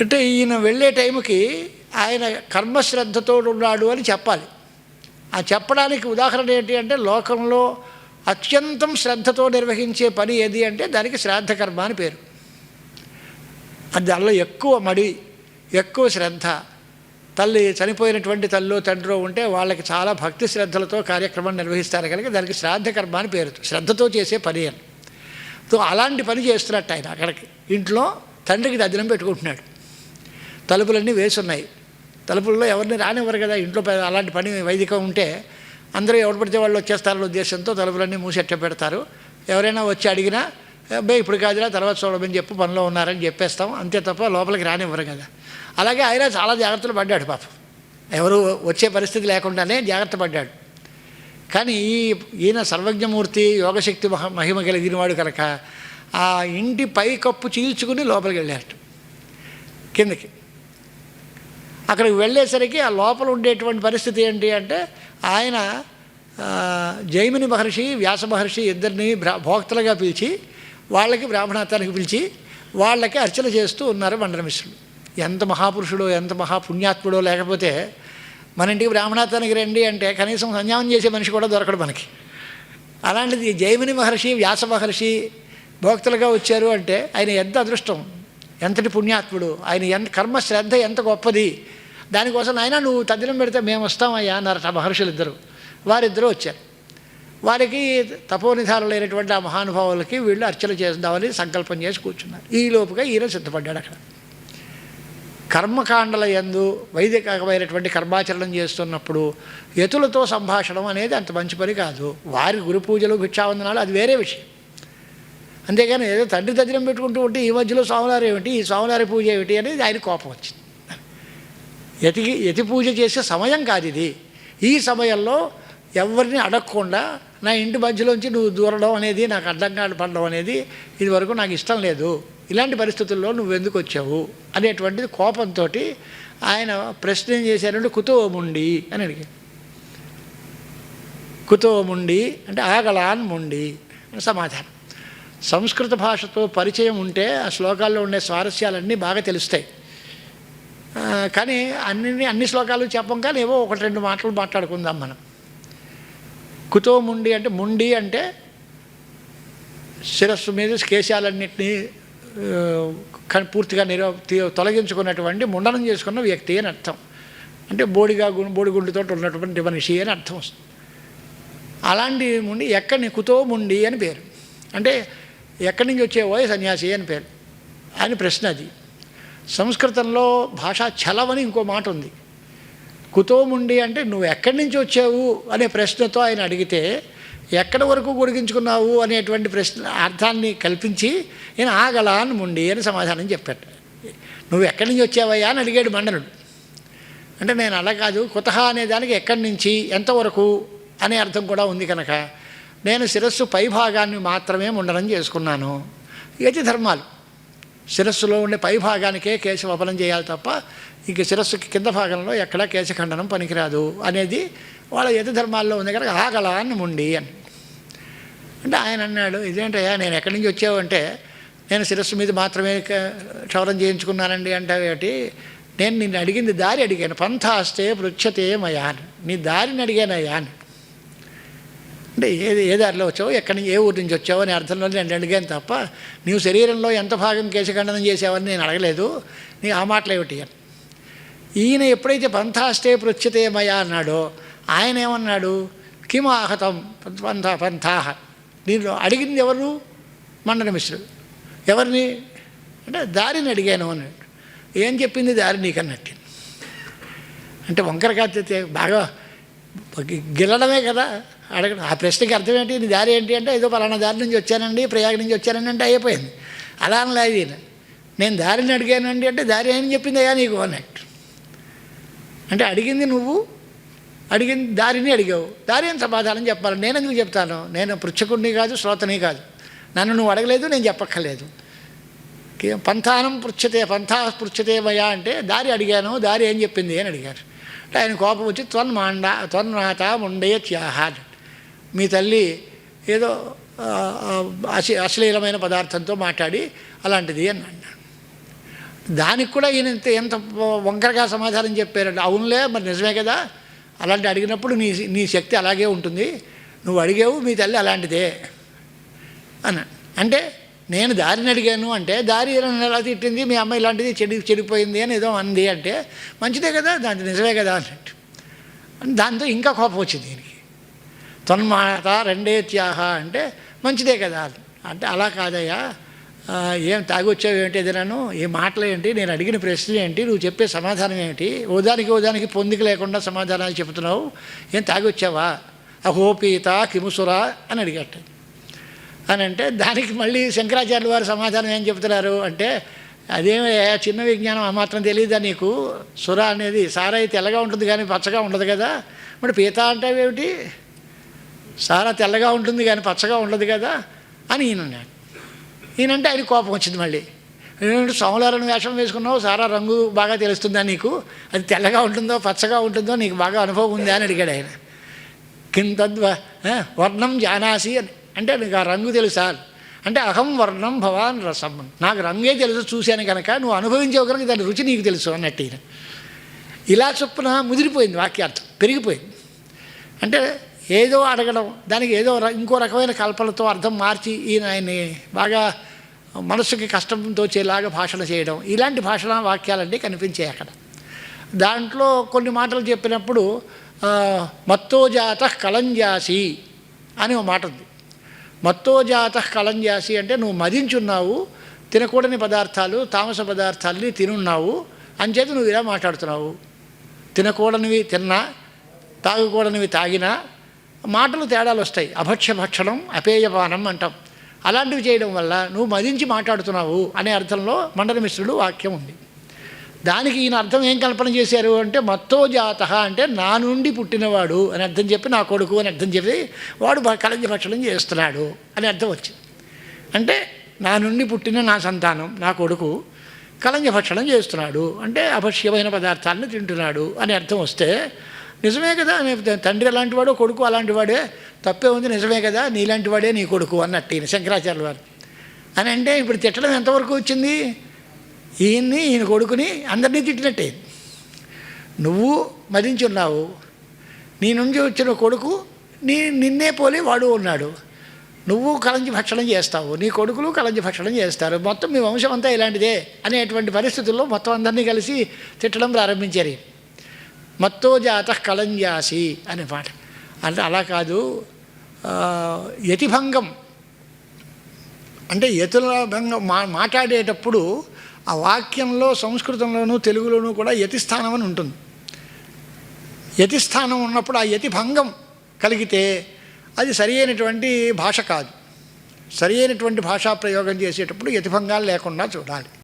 అంటే ఈయన వెళ్ళే టైంకి ఆయన కర్మశ్రద్ధతో ఉన్నాడు అని చెప్పాలి. ఆ చెప్పడానికి ఉదాహరణ ఏంటి అంటే లోకంలో అత్యంతం శ్రద్ధతో నిర్వహించే పని ఏది అంటే దానికి శ్రాద్ధ కర్మ అని పేరు. దానిలో ఎక్కువ మడి ఎక్కువ శ్రద్ధ. తల్లి చనిపోయినటువంటి తల్లో తండ్రో ఉంటే వాళ్ళకి చాలా భక్తి శ్రద్ధలతో కార్యక్రమం నిర్వహిస్తారు కనుక దానికి శ్రాద్ధ కర్మ అని పేరు. శ్రద్ధతో చేసే పని అని. సో అలాంటి పని చేస్తున్నట్టు ఆయన అక్కడికి. ఇంట్లో తండ్రికి దద్దనం పెట్టుకుంటున్నాడు. తలుపులన్నీ వేసున్నాయి. తలుపుల్లో ఎవరిని రానివ్వరు కదా ఇంట్లో అలాంటి పని వైదికం ఉంటే అందరూ ఎవరు పడితే వాళ్ళు వచ్చేస్తారన్న ఉద్దేశంతో తలుపులన్నీ మూసెట్ట పెడతారు. ఎవరైనా వచ్చి అడిగినా అబ్బాయి ఇప్పుడు కాదురా తర్వాత చూడమని చెప్పి పనిలో ఉన్నారని చెప్పేస్తాం. అంతే తప్ప లోపలికి రానివ్వరు కదా. అలాగే ఆయన చాలా జాగ్రత్తలు పడ్డాడు పాపం. ఎవరు వచ్చే పరిస్థితి లేకుండానే జాగ్రత్త పడ్డాడు. కానీ ఈ ఈయన సర్వజ్ఞమూర్తి యోగశక్తి మహ మహిమ కలిగినవాడు కనుక ఆ ఇంటి పై కప్పు చీల్చుకుని లోపలికి వెళ్ళాడు కిందకి. అక్కడికి వెళ్ళేసరికి ఆ లోపల ఉండేటువంటి పరిస్థితి ఏంటి అంటే ఆయన జైమిని మహర్షి వ్యాస మహర్షి ఇద్దరిని బ్రా భోక్తలుగా పిలిచి వాళ్ళకి బ్రాహ్మణార్థానికి పిలిచి వాళ్ళకి అర్చన చేస్తూ ఉన్నారు మండలమిశ్రులు ఎంత మహాపురుషుడో ఎంత మహాపుణ్యాత్ముడో లేకపోతే మన ఇంటికి బ్రాహ్మణార్థానికి రండి అంటే కనీసం సంధ్యానం చేసే మనిషి కూడా దొరకడు మనకి. అలాంటిది జైమిని మహర్షి వ్యాస మహర్షి భోక్తలుగా వచ్చారు అంటే ఆయన ఎంత అదృష్టం? ఎంతటి పుణ్యాత్ముడు? ఆయన ఎంత కర్మ శ్రద్ధ ఎంత గొప్పది? దానికోసం ఆయన నువ్వు తద్దినం పెడితే మేము వస్తామయ్యా అన్నారట మహర్షులు ఇద్దరు వారిద్దరూ వచ్చారు. వారికి తపోనిధారులైనటువంటి ఆ మహానుభావులకి వీళ్ళు అర్చన చేద్దామని సంకల్పం చేసి కూర్చున్నారు. ఈ లోపుగా ఈయన సిద్ధపడ్డాడు అక్కడ. కర్మకాండల యందు వైదికమైనటువంటి కర్మాచరణం చేస్తున్నప్పుడు యతులతో సంభాషణం అనేది అంత మంచి పని కాదు. వారి గురు పూజలు భిక్షావందనాలు అది వేరే విషయం. అంతేగాని ఏదో తండ్రి తద్దినం పెట్టుకుంటూ ఉంటే ఈ మధ్యలో స్వామివారు ఏమిటి? ఈ స్వామివారి పూజ ఏమిటి అనేది ఆయన కోపం వచ్చింది. యతికి యతి పూజ చేసే సమయం కాదు ఇది. ఈ సమయంలో ఎవరిని అడగకుండా నా ఇంటి మధ్యలోంచి నువ్వు దూరడం అనేది నాకు అడ్డంగా పడడం అనేది ఇది వరకు నాకు ఇష్టం లేదు. ఇలాంటి పరిస్థితుల్లో నువ్వు ఎందుకు వచ్చావు? అనేటువంటిది కోపంతో ఆయన ప్రశ్న ఏం చేశారంటే కుతోముండి అని అడిగాడు. కుతోముండి అంటే ఆగలాన్ ముండి అని సమాధానం. సంస్కృత భాషతో పరిచయం ఉంటే ఆ శ్లోకాల్లో ఉండే స్వారస్యాలన్నీ బాగా తెలుస్తాయి. కానీ అన్ని అన్ని శ్లోకాలు చెప్పం కానీ ఏవో ఒకటి రెండు మాటలు మాట్లాడుకుందాం మనం. కుతో ముండి అంటే ముండి అంటే శిరస్సు మీద కేశాలన్నింటినీ పూర్తిగా నిరో తొలగించుకున్నటువంటి ముండనం చేసుకున్న వ్యక్తి అని అర్థం. అంటే బోడిగా గు- బోడిగుండుతో ఉన్నటువంటి మనిషి అని అర్థం వస్తుంది. అలాంటి ముండి ఎక్కడిని కుతో ముండి అని పేరు. అంటే ఎక్కడి నుంచి వచ్చేవో? సన్యాసి అని పేరు. అని ప్రశ్న అది. సంస్కృతంలో భాషా ఛలవని ఇంకో మాట ఉంది. కుతోముండి అంటే నువ్వు ఎక్కడి నుంచి వచ్చావు అనే ప్రశ్నతో ఆయన అడిగితే ఎక్కడి వరకు గొడిగించుకున్నావు అనేటువంటి ప్రశ్న అర్థాన్ని కల్పించి నేను ఆగలాన్ ముండి అని సమాధానం చెప్పాడు. నువ్వు ఎక్కడి నుంచి వచ్చావయ్యా అని అడిగాడు మండనుడు. అంటే నేను అలా కాదు కుతహ అనే దానికి ఎక్కడి నుంచి ఎంతవరకు అనే అర్థం కూడా ఉంది కనుక నేను శిరస్సు పై భాగాన్ని మాత్రమే ముండనం చేసుకున్నాను. యతి ధర్మాలు? శిరస్సులో ఉండే పై భాగానికే కేశవపనం చేయాలి తప్ప ఇంక శిరస్సుకి కింద భాగంలో ఎక్కడా కేశఖండనం పనికిరాదు అనేది వాళ్ళ యతి ధర్మాల్లో ఉంది కనుక ఆగలాన్ని ముండి అని. అంటే ఆయన అన్నాడు ఇదేంటయ్యా నేను ఎక్కడి నుంచి వచ్చావంటే నేను శిరస్సు మీద మాత్రమే క్షవరం చేయించుకున్నానండి అంటావేటి నేను నిన్ను అడిగింది దారి అడిగాను. పంథాస్తే పృచ్ఛతే మయాన్ నీ దారిని అడిగానయ్యా అని. అంటే ఏది ఏ దారిలో వచ్చావు ఎక్కడి నుంచి ఏ ఊరి నుంచి వచ్చావు అనే అర్థంలో నేను అడిగాను తప్ప నీవు శరీరంలో ఎంత భాగం కేశఖండనం చేసావని నేను అడగలేదు. నీ ఆ మాటలు ఏమిటి? అని ఈయన ఎప్పుడైతే పంథాస్తే పృచ్ఛతే మయా అన్నాడో ఆయన ఏమన్నాడు? కిమ ఆహతం పంథ పంథాహ. దీనిలో అడిగింది ఎవరు? మండన మిశ్రుడు ఎవరిని? అంటే దారిని అడిగాను అన్నాడు ఏం చెప్పింది దారి నీకు అన్నట్టు అంటే వంకర కాకపోతే బాగా గిల్లడమే కదా. అడగడం ఆ ప్రశ్నకి అర్థం ఏంటి? నీ దారి ఏంటి అంటే ఏదో పలానా దారి నుంచి వచ్చానండి ప్రయాగ నుంచి వచ్చానండి అంటే అయిపోయింది. అలా అనలేదు నేను దారిని అడిగానండి అంటే దారి అని చెప్పింది అయ్యా నీకు అన్నట్టు. అంటే అడిగింది నువ్వు అడిగింది దారిని అడిగావు. దారి అని సమాధానం చెప్పాలి? నేను ఎందుకు చెప్తాను? నేను పృచ్ఛకుడిని కాదు శ్రోతని కాదు. నన్ను నువ్వు అడగలేదు నేను చెప్పక్కర్లేదు. పంథానం పృచ్ఛతే పంథా పృచ్ఛతే మయా అంటే దారి అడిగాను దారి ఏం చెప్పింది అని అడిగారు. అంటే ఆయన కోపం వచ్చి త్వన్మాండ త్వన్మాత ముండయ త్యాహ మీ తల్లి ఏదో అశ అశ్లీలమైన పదార్థంతో మాట్లాడి అలాంటిది అని అన్నాడు. దానికి కూడా ఈయన ఎంత ఎంత వంకరగా సమాధానం చెప్పారంటే అవునులే మరి నిజమే కదా. అలాంటి అడిగినప్పుడు నీ నీ శక్తి అలాగే ఉంటుంది. నువ్వు అడిగావు మీ తల్లి అలాంటిదే అన్న అంటే నేను దారిని అడిగాను అంటే దారి ఎలా తిట్టింది మీ అమ్మాయి ఇలాంటిది చెడి చెడిపోయింది అని ఏదో అంది అంటే మంచిదే కదా దాంట్లో నిజమే కదా అన్నట్టు. దాంతో ఇంకా కోపం వచ్చింది దీనికి తన్మాత రెండే త్యాహ అంటే మంచిదే కదా. అంటే అలా కాదయ్యా. ఏం తాగొచ్చావు ఏంటి ఏదైనాను? ఈ మాటలు ఏంటి? నేను అడిగిన ప్రశ్న ఏంటి? నువ్వు చెప్పే సమాధానం ఏంటి? ఓదానికి ఓదానికి పొందిక లేకుండా సమాధానాలు చెబుతున్నావు. ఏం తాగొచ్చావా? అహోపీత కిముసురా అని అడిగట అని అంటే దానికి మళ్ళీ శంకరాచార్యుల వారు సమాధానం ఏం చెబుతున్నారు? అంటే అదేమే చిన్న విజ్ఞానం ఆ మాత్రం తెలియదా నీకు? సుర అనేది సారైతే తెల్లగా ఉంటుంది కానీ పచ్చగా ఉండదు కదా. మరి పీత అంటే ఏమిటి సారా తెల్లగా ఉంటుంది కానీ పచ్చగా ఉండదు కదా అని ఈయన అన్నాడు. ఈయనంటే ఆయన కోపం వచ్చింది మళ్ళీ. ఏంటంటే సోమలారని వేషం వేసుకున్నావు? సారా రంగు బాగా తెలుస్తుందా నీకు? అది తెల్లగా ఉంటుందో పచ్చగా ఉంటుందో నీకు బాగా అనుభవం ఉందా? అని అడిగాడు ఆయన. కింతద్వ వర్ణం జానాసి అని. అంటే నీకు ఆ రంగు తెలుసా? అంటే అహం వర్ణం భవాన్ రసం. నాకు రంగే తెలుసు చూశాను కనుక నువ్వు అనుభవించవు కనుక దాని రుచి నీకు తెలుసు అన్నట్టు ఈయన. ఇలా చొప్పున ముదిరిపోయింది వాక్యార్థం. పెరిగిపోయింది. అంటే ఏదో అడగడం దానికి ఏదో ర- ఇంకో రకమైన కల్పనతో అర్థం మార్చి ఈయన ఆయన్ని బాగా మనసుకి కష్టంతో తోచేలాగా భాషణ చేయడం ఇలాంటి భాషణ వాక్యాలన్నీ కనిపించాయి అక్కడ. దాంట్లో కొన్ని మాటలు చెప్పినప్పుడు మత్తోజాత కలంజాసి అని ఒక మాట ఉంది. మత్తోజాత కలంజాసి అంటే నువ్వు మదించున్నావు తినకూడని పదార్థాలు తామస పదార్థాలని తినున్నావు అంచేత నువ్వు ఇలా మాట్లాడుతున్నావు. తినకూడనివి తిన్నా తాగకూడనివి తాగినా మాటలు తేడాలు వస్తాయి. అభక్ష్య భక్షణం అపేయపానం అంటాం. అలాంటివి చేయడం వల్ల నువ్వు మదించి మాట్లాడుతున్నావు అనే అర్థంలో మండల మిశ్రుడు వాక్యం ఉంది. దానికి ఈయన అర్థం ఏం కల్పన చేశారు అంటే మత్తో జాత అంటే నా నుండి పుట్టినవాడు అని అర్థం చెప్పి నా కొడుకు అని అర్థం చెప్పి వాడు భ- కలంజ భక్షణం చేస్తున్నాడు అని అర్థం వచ్చింది. అంటే నా నుండి పుట్టిన నా సంతానం నా కొడుకు కలంజ భక్షణం చేస్తున్నాడు అంటే అభక్ష్యమైన పదార్థాలను తింటున్నాడు అని అర్థం వస్తే నిజమే కదా? తండ్రి అలాంటి వాడు కొడుకు అలాంటి వాడే? తప్పే ఉంది నిజమే కదా? నీలాంటి వాడే నీ కొడుకు అన్నట్టు ఈయన శంకరాచార్య వారు. అని అంటే ఇప్పుడు తిట్టడం ఎంతవరకు వచ్చింది? ఈయన్ని ఈయన కొడుకుని అందరినీ తిట్టినట్టే. నువ్వు మదించున్నావు. నీ నుంచి వచ్చిన కొడుకు నీ నిన్నే పోలి వాడు ఉన్నాడు. నువ్వు కలంజి భక్షణం చేస్తావు. నీ కొడుకులు కలంజి భక్షణం చేస్తారు. మొత్తం మీ వంశం అంతా ఇలాంటిదే అనేటువంటి పరిస్థితుల్లో మొత్తం అందరినీ కలిసి తిట్టడం ప్రారంభించారు మత్తో జాత కలంజాసి అనే పాట. అంటే అలా కాదు యతిభంగం. అంటే యతుల భంగం మా మాట్లాడేటప్పుడు ఆ వాక్యంలో సంస్కృతంలోనూ తెలుగులోనూ కూడా యతిస్థానం అని ఉంటుంది. యతిస్థానం ఉన్నప్పుడు ఆ యతిభంగం కలిగితే అది సరి అయినటువంటి భాష కాదు. సరి అయినటువంటి భాషా ప్రయోగం చేసేటప్పుడు యతిభంగాలు లేకుండా చూడాలి.